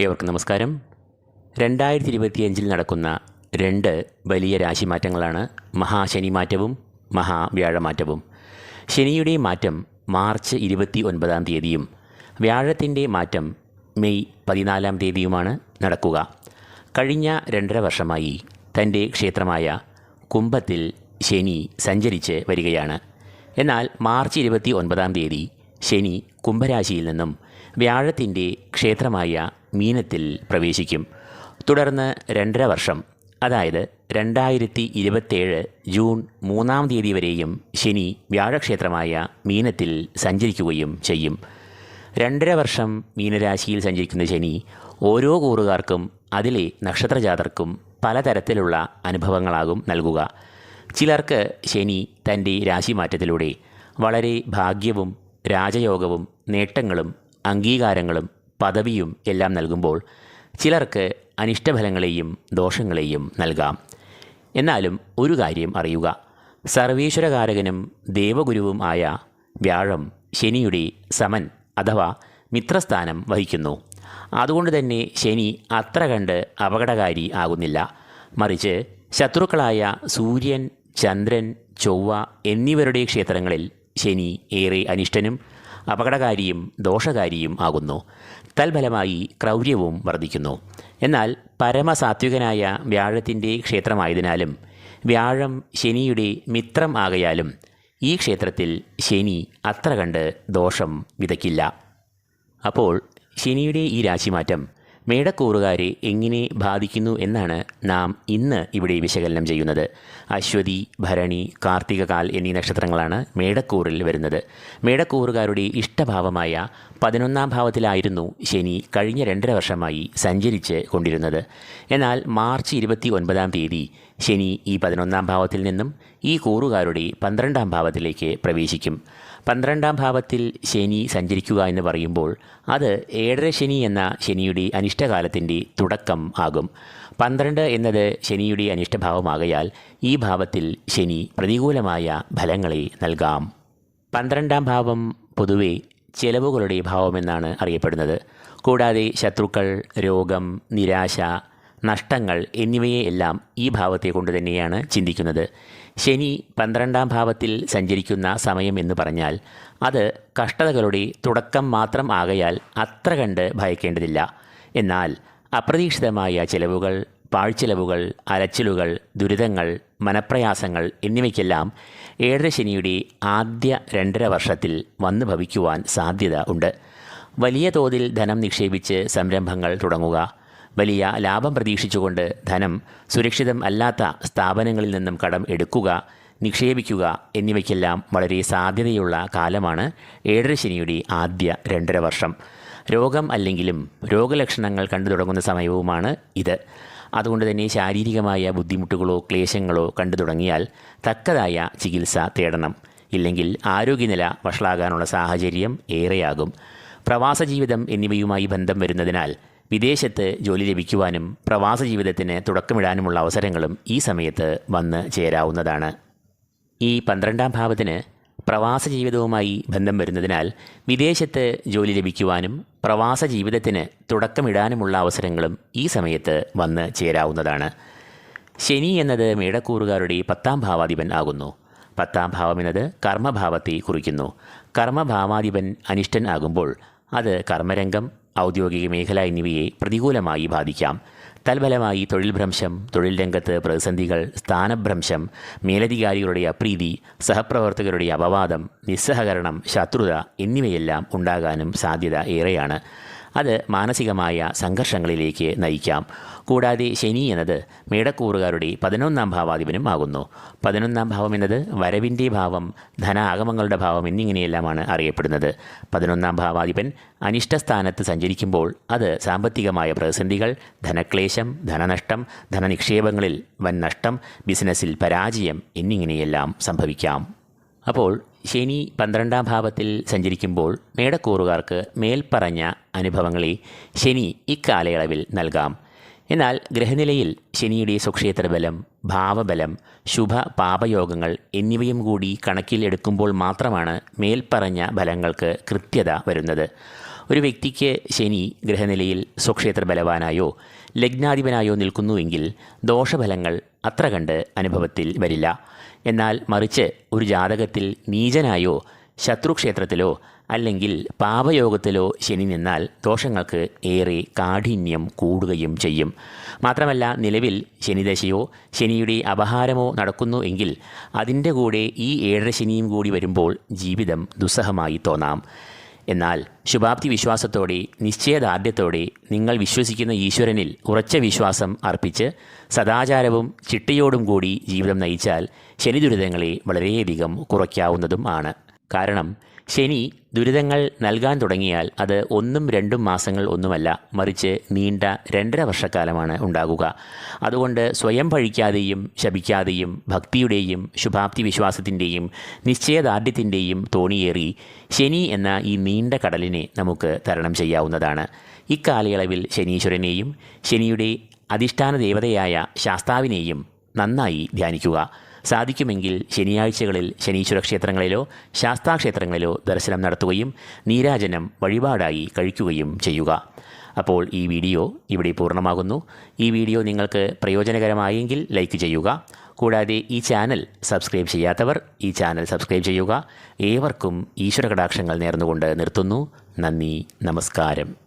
ഏവർക്കും നമസ്കാരം. രണ്ടായിരത്തി ഇരുപത്തിയഞ്ചിൽ നടക്കുന്ന രണ്ട് വലിയ രാശി മാറ്റങ്ങളാണ് മഹാശനി മാറ്റവും മഹാവ്യാഴമാറ്റവും. ശനിയുടെ മാറ്റം മാർച്ച് ഇരുപത്തി ഒൻപതാം തീയതിയും വ്യാഴത്തിന്റെ മാറ്റം മെയ് പതിനാലാം തീയതിയുമാണ് നടക്കുക. കഴിഞ്ഞ രണ്ടര വർഷമായി തന്റെ ക്ഷേത്രമായ കുംഭത്തിൽ ശനി സഞ്ചരിച്ച് വരികയാണ്. എന്നാൽ മാർച്ച് ഇരുപത്തി ഒൻപതാം തീയതി ശനി കുംഭരാശിയിൽ നിന്നും വ്യാഴത്തിന്റെ ക്ഷേത്രമായ മീനത്തിൽ പ്രവേശിക്കും. തുടർന്ന് രണ്ടര വർഷം അതായത് രണ്ടായിരത്തി ഇരുപത്തേഴ് ജൂൺ മൂന്നാം തീയതി വരെയും ശനി വ്യാഴക്ഷേത്രമായ മീനത്തിൽ സഞ്ചരിക്കുകയും ചെയ്യും. രണ്ടര വർഷം മീനരാശിയിൽ സഞ്ചരിക്കുന്ന ശനി ഓരോ കൂറുകാർക്കും അതിലെ നക്ഷത്രജാതർക്കും പലതരത്തിലുള്ള അനുഭവങ്ങളാകും നൽകുക. ചിലർക്ക് ശനി തന്റെ രാശിമാറ്റത്തിലൂടെ വളരെ ഭാഗ്യവും രാജയോഗവും നേട്ടങ്ങളും അംഗീകാരങ്ങളും പദവിയും എല്ലാം നൽകുമ്പോൾ ചിലർക്ക് അനിഷ്ടഫലങ്ങളെയും ദോഷങ്ങളെയും നൽകാം. എന്നാലും ഒരു കാര്യം അറിയുക. സർവീശ്വരകാരകനും ദേവഗുരുവും ആയ വ്യാഴം ശനിയുടെ സമൻ അഥവാ മിത്രസ്ഥാനം വഹിക്കുന്നു. അതുകൊണ്ട് തന്നെ ശനി അത്ര കണ്ട് അപകടകാരി ആകുന്നില്ല. മറിച്ച് ശത്രുക്കളായ സൂര്യൻ ചന്ദ്രൻ ചൊവ്വ എന്നിവരുടെ ക്ഷേത്രങ്ങളിൽ ശനി ഏറെ അനിഷ്ടനും അപകടകാരിയും ദോഷകാരിയും ആകുന്നു. തൽഫലമായി ക്രൗര്യവും വർദ്ധിക്കുന്നു. എന്നാൽ പരമസാത്വികനായ വ്യാഴത്തിന്റെ ക്ഷേത്രമായതിനാലും വ്യാഴം ശനിയുടെ മിത്രം ആകയാലും ഈ ക്ഷേത്രത്തിൽ ശനി അത്ര കണ്ട് ദോഷം വിതയ്ക്കില്ല. അപ്പോൾ ശനിയുടെ ഈ രാശിമാറ്റം മേടക്കൂറുകാരെ എങ്ങനെ ബാധിക്കുന്നു എന്നാണ് നാം ഇന്ന് ഇവിടെ വിശകലനം ചെയ്യുന്നത്. അശ്വതി ഭരണി കാർത്തികകാൽ എന്നീ നക്ഷത്രങ്ങളാണ് മേടക്കൂറിൽ വരുന്നത്. മേടക്കൂറുകാരുടെ ഇഷ്ടഭാവമായ പതിനൊന്നാം ഭാവത്തിലായിരുന്നു ശനി കഴിഞ്ഞ രണ്ടര വർഷമായി സഞ്ചരിച്ച് കൊണ്ടിരുന്നത്. എന്നാൽ മാർച്ച് ഇരുപത്തി ഒൻപതാം തീയതി ശനി ഈ പതിനൊന്നാം ഭാവത്തിൽ നിന്നും ഈ കൂറുകാരുടെ പന്ത്രണ്ടാം ഭാവത്തിലേക്ക് പ്രവേശിക്കും. പന്ത്രണ്ടാം ഭാവത്തിൽ ശനി സഞ്ചരിക്കുക എന്ന് പറയുമ്പോൾ അത് ഏഴര ശനി എന്ന ശനിയുടെ അനിഷ്ടകാലത്തിന്റെ തുടക്കം ആകും. പന്ത്രണ്ട് എന്നത് ശനിയുടെ അനിഷ്ടഭാവമാകയാൽ ഈ ഭാവത്തിൽ ശനി പ്രതികൂലമായ ഫലങ്ങളെ നൽകാം. പന്ത്രണ്ടാം ഭാവം പൊതുവെ ചെലവുകളുടെ ഭാവമെന്നാണ് അറിയപ്പെടുന്നത്. കൂടാതെ ശത്രുക്കൾ രോഗം നിരാശ നഷ്ടങ്ങൾ എന്നിവയെല്ലാം ഈ ഭാവത്തെ കൊണ്ട് തന്നെയാണ് ചിന്തിക്കുന്നത്. ശനി പന്ത്രണ്ടാം ഭാവത്തിൽ സഞ്ചരിക്കുന്ന സമയം എന്ന് പറഞ്ഞാൽ അത് കഷ്ടതകളുടെ തുടക്കം മാത്രം ആകയാൽ അത്ര കണ്ട് ഭയക്കേണ്ടതില്ല. എന്നാൽ അപ്രതീക്ഷിതമായ ചെലവുകൾ പാഴ്ചെലവുകൾ അലച്ചിലുകൾ ദുരിതങ്ങൾ മനപ്രയാസങ്ങൾ എന്നിവയ്ക്കെല്ലാം ഏഴര ശനിയുടെ ആദ്യ രണ്ടര വർഷത്തിൽ വന്നു ഭവിക്കുവാൻ സാധ്യത ഉണ്ട്. വലിയ തോതിൽ ധനം നിക്ഷേപിച്ച് സംരംഭങ്ങൾ തുടങ്ങുക വലിയ ലാഭം പ്രതീക്ഷിച്ചുകൊണ്ട് ധനം സുരക്ഷിതം അല്ലാത്ത സ്ഥാപനങ്ങളിൽ നിന്നും കടം എടുക്കുക നിക്ഷേപിക്കുക എന്നിവയ്ക്കെല്ലാം വളരെ സാധ്യതയുള്ള കാലമാണ് ഏഴര ശനിയുടെ ആദ്യ രണ്ടര വർഷം. രോഗം അല്ലെങ്കിലും രോഗലക്ഷണങ്ങൾ കണ്ടു തുടങ്ങുന്ന സമയവുമാണ് ഇത്. അതുകൊണ്ട് തന്നെ ശാരീരികമായ ബുദ്ധിമുട്ടുകളോ ക്ലേശങ്ങളോ കണ്ടു തുടങ്ങിയാൽ തക്കതായ ചികിത്സ തേടണം. ഇല്ലെങ്കിൽ ആരോഗ്യനില വഷളാകാനുള്ള സാഹചര്യം ഏറെയാകും. പ്രവാസ ജീവിതം എന്നിവയുമായി ബന്ധം വരുന്നതിനാൽ വിദേശത്ത് ജോലി ലഭിക്കുവാനും പ്രവാസ ജീവിതത്തിന് തുടക്കമിടാനുമുള്ള അവസരങ്ങളും ഈ സമയത്ത് വന്ന് ചേരാവുന്നതാണ്. ഈ പന്ത്രണ്ടാം ഭാവത്തിന് പ്രവാസ ജീവിതവുമായി ബന്ധം വരുന്നതിനാൽ വിദേശത്ത് ജോലി ലഭിക്കുവാനും പ്രവാസ ജീവിതത്തിന് തുടക്കമിടാനുമുള്ള അവസരങ്ങളും ഈ സമയത്ത് വന്ന് ചേരാവുന്നതാണ്. ശനി എന്നത് മേടക്കൂറുകാരുടെ പത്താം ഭാവാധിപൻ ആകുന്നു. പത്താം ഭാവം എന്നത് കർമ്മഭാവത്തെ കുറിക്കുന്നു. കർമ്മഭാവാധിപൻ അനിഷ്ടൻ ആകുമ്പോൾ അത് കർമ്മരംഗം ഔദ്യോഗിക മേഖല എന്നിവയെ പ്രതികൂലമായി ബാധിക്കാം. തൽഫലമായി തൊഴിൽ ഭ്രംശം തൊഴിൽ രംഗത്ത് പ്രതിസന്ധികൾ സ്ഥാനഭ്രംശം മേലധികാരികളുടെ അപ്രീതി സഹപ്രവർത്തകരുടെ അപവാദം നിസ്സഹകരണം ശത്രുത എന്നിവയെല്ലാം ഉണ്ടാകാനും സാധ്യത ഏറെയാണ്. അത് മാനസികമായ സംഘർഷങ്ങളിലേക്ക് നയിക്കാം. കൂടാതെ ശനി എന്നത് മേടക്കൂറുകാരുടെ പതിനൊന്നാം ഭാവാധിപനും ആകുന്നു. പതിനൊന്നാം ഭാവം എന്നത് വരവിന്റെ ഭാവം ധനാഗമങ്ങളുടെ ഭാവം എന്നിങ്ങനെയെല്ലാമാണ് അറിയപ്പെടുന്നത്. പതിനൊന്നാം ഭാവാധിപൻ അനിഷ്ടസ്ഥാനത്ത് സഞ്ചരിക്കുമ്പോൾ അത് സാമ്പത്തികമായ പ്രതിസന്ധികൾ ധനക്ലേശം ധനനഷ്ടം ധനനിക്ഷേപങ്ങളിൽ വൻ നഷ്ടം ബിസിനസ്സിൽ പരാജയം എന്നിങ്ങനെയെല്ലാം സംഭവിക്കാം. അപ്പോൾ ശനി പന്ത്രണ്ടാം ഭാവത്തിൽ സഞ്ചരിക്കുമ്പോൾ മേടക്കൂറുകാർക്ക് മേൽപ്പറഞ്ഞ അനുഭവങ്ങളെ ശനി ഇക്കാലയളവിൽ നൽകാം. എന്നാൽ ഗ്രഹനിലയിൽ ശനിയുടെ സുക്ഷേത്രബലം ഭാവബലം ശുഭ പാപയോഗങ്ങൾ എന്നിവയും കൂടി കണക്കിലെടുക്കുമ്പോൾ മാത്രമാണ് മേൽപ്പറഞ്ഞ ഫലങ്ങൾക്ക് കൃത്യത വരുന്നത്. ഒരു വ്യക്തിക്ക് ശനി ഗ്രഹനിലയിൽ സുക്ഷേത്ര ബലവാനായോ ലഗ്നാധിപനായോ നിൽക്കുന്നുവെങ്കിൽ ദോഷഫലങ്ങൾ അത്ര കണ്ട് അനുഭവത്തിൽ വരില്ല. എന്നാൽ മറിച്ച് ഒരു ജാതകത്തിൽ നീചനായോ ശത്രുക്ഷേത്രത്തിലോ അല്ലെങ്കിൽ പാപയോഗത്തിലോ ശനി നിന്നാൽ ദോഷങ്ങൾക്ക് ഏറെ കാഠിന്യം കൂടുകയും ചെയ്യും. മാത്രമല്ല നിലവിൽ ശനിദശയോ ശനിയുടെ അപഹാരമോ നടക്കുന്നു എങ്കിൽ അതിന്റെ കൂടെ ഈ ഏഴര ശനിയും കൂടി വരുമ്പോൾ ജീവിതം ദുസ്സഹമായി തോന്നാം. എന്നാൽ ശുഭാപ്തി വിശ്വാസത്തോടെ നിശ്ചയദാർഢ്യത്തോടെ നിങ്ങൾ വിശ്വസിക്കുന്ന ഈശ്വരനിൽ ഉറച്ച വിശ്വാസം അർപ്പിച്ച് സദാചാരവും ചിട്ടയോടും കൂടി ജീവിതം നയിച്ചാൽ ശനി ദുരിതങ്ങളെ വളരെയധികം കുറയ്ക്കാവുന്നതും ആണ്. കാരണം ശനി ദുരിതങ്ങൾ നൽകാൻ തുടങ്ങിയാൽ അത് ഒന്നും രണ്ടും മാസങ്ങൾ ഒന്നുമല്ല മറിച്ച് നീണ്ട രണ്ടര വർഷക്കാലമാണ് ഉണ്ടാകുക. അതുകൊണ്ട് സ്വയം പഴിക്കാതെയും ശപിക്കാതെയും ഭക്തിയുടെയും ശുഭാപ്തി വിശ്വാസത്തിന്റെയും നിശ്ചയദാർഢ്യത്തിന്റെയും തോണിയേറി ശനി എന്ന ഈ നീണ്ട കടലിനെ നമുക്ക് തരണം ചെയ്യാവുന്നതാണ്. ഇക്കാലയളവിൽ ശനീശ്വരനെയും ശനിയുടെ അധിഷ്ഠാന ദേവതയായ ശാസ്താവിനെയും നന്നായി ധ്യാനിക്കുക. സാധിക്കുമെങ്കിൽ ശനിയാഴ്ചകളിൽ ശനീശ്വര ക്ഷേത്രങ്ങളിലോ ശാസ്താക്ഷേത്രങ്ങളിലോ ദർശനം നടത്തുകയും നീരാജനം വഴിപാടായി കഴിക്കുകയും ചെയ്യുക. അപ്പോൾ ഈ വീഡിയോ ഇവിടെ പൂർണമാകുന്നു. ഈ വീഡിയോ നിങ്ങൾക്ക് പ്രയോജനകരമായെങ്കിൽ ലൈക്ക് ചെയ്യുക. കൂടാതെ ഈ ചാനൽ സബ്സ്ക്രൈബ് ചെയ്യാത്തവർ ഈ ചാനൽ സബ്സ്ക്രൈബ് ചെയ്യുക. ഏവർക്കും ഈശ്വര കടാക്ഷങ്ങൾ നേർന്നുകൊണ്ട് നിർത്തുന്നു. നന്ദി നമസ്കാരം.